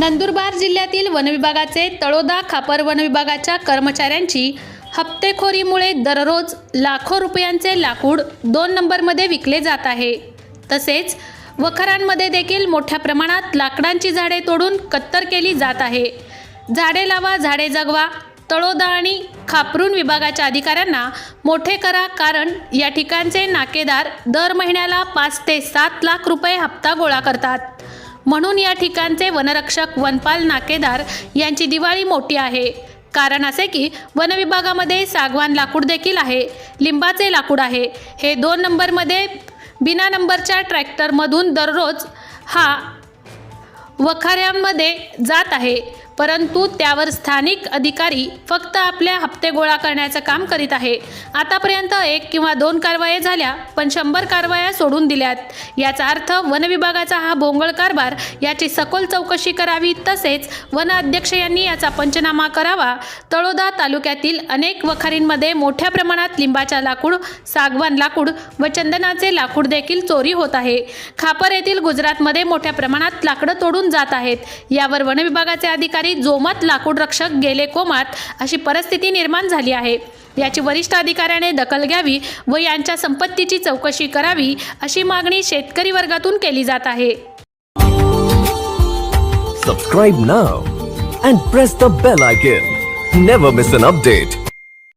नंदुरबार जिल्ह्यातील वनविभागाचे तळोदा खापर वनविभागाच्या कर्मचाऱ्यांची हप्तेखोरीमुळे दररोज लाखो रुपयांचे लाकूड दोन नंबरमध्ये विकले जात आहे. तसेच वखरांमध्ये देखील मोठ्या प्रमाणात लाकडांची झाडे तोडून कत्तर केली जात आहे. झाडे लावा झाडे जगवा तळोदा आणि खापरून विभागाच्या अधिकाऱ्यांना मोठे करा कारण या ठिकाणचे नाकेदार दर महिन्याला पाच ते सात लाख रुपये हप्ता गोळा करतात. म्हणून या ठिकाणचे वनरक्षक वनपाल नाकेदार यांची दिवाळी मोठी आहे. कारण असे की वनविभागामध्ये सागवान लाकूड देखील आहे लिंबाचे लाकूड आहे. हे दोन नंबरमध्ये बिना नंबरच्या ट्रॅक्टरमधून दररोज हा वखाऱ्यांमध्ये जात आहे. परंतु त्यावर स्थानिक अधिकारी फक्त आपल्या हप्ते गोळा करण्याचं काम करीत आहे. आतापर्यंत एक किंवा दोन कारवाया झाल्या पण शंभर कारवाया सोडून दिल्यात. याचा अर्थ वन विभागाचा हा भोंगळ कारभार याची सखोल चौकशी करावी तसेच वन अध्यक्ष यांनी याचा पंचनामा करावा. तळोदा तालुक्यातील अनेक वखारींमध्ये मोठ्या प्रमाणात लिंबाच्या लाकूड सागवान लाकूड व चंदनाचे लाकूड देखील चोरी होत आहे. खापर येथील गुजरातमध्ये मोठ्या प्रमाणात लाकडं तोडून जात आहेत. यावर वन विभागाचे अधिकारी जोमात लाकूड रक्षक गेले कोमात अशी परिस्थिती निर्माण झाली आहे. याची वरिष्ठ अधिकाऱ्याने दखल घ्यावी व यांच्या संपत्तीची चौकशी करावी अशी मागणी शेतकरी वर्गातून केली जात आहे. Subscribe now and press the bell icon never miss an update